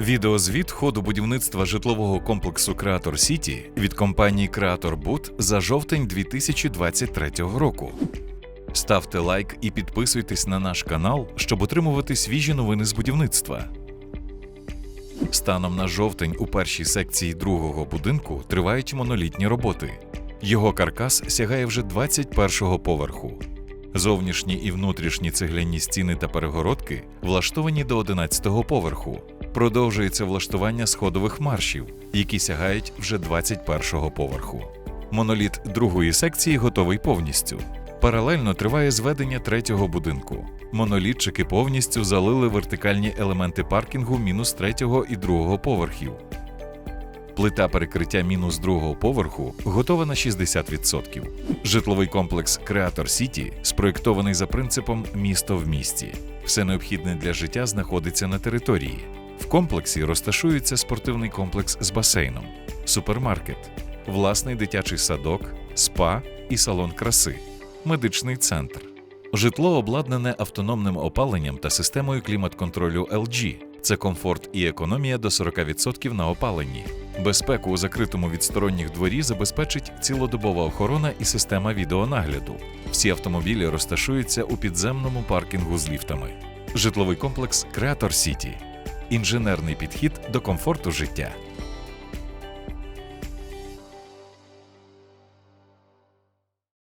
Відеозвіт ходу будівництва житлового комплексу Креатор Сіті від компанії Креатор Буд за жовтень 2023 року. Ставте лайк і підписуйтесь на наш канал, щоб отримувати свіжі новини з будівництва. Станом на жовтень у першій секції другого будинку тривають монолітні роботи. Його каркас сягає вже 21-го поверху. Зовнішні і внутрішні цегляні стіни та перегородки влаштовані до 11-го поверху. Продовжується влаштування сходових маршів, які сягають вже 21-го поверху. Моноліт другої секції готовий повністю. Паралельно триває зведення третього будинку. Монолітчики повністю залили вертикальні елементи паркінгу мінус третього і другого поверхів. Плита перекриття мінус другого поверху готова на 60%. Житловий комплекс Креатор Сіті спроєктований за принципом місто в місті. Все необхідне для життя знаходиться на території. В комплексі розташується спортивний комплекс з басейном, супермаркет, власний дитячий садок, спа і салон краси, медичний центр. Житло обладнане автономним опаленням та системою клімат-контролю LG. Це комфорт і економія до 40% на опаленні. Безпеку у закритому від сторонніх дворі забезпечить цілодобова охорона і система відеонагляду. Всі автомобілі розташуються у підземному паркінгу з ліфтами. Житловий комплекс Креатор Сіті. Інженерний підхід до комфорту життя.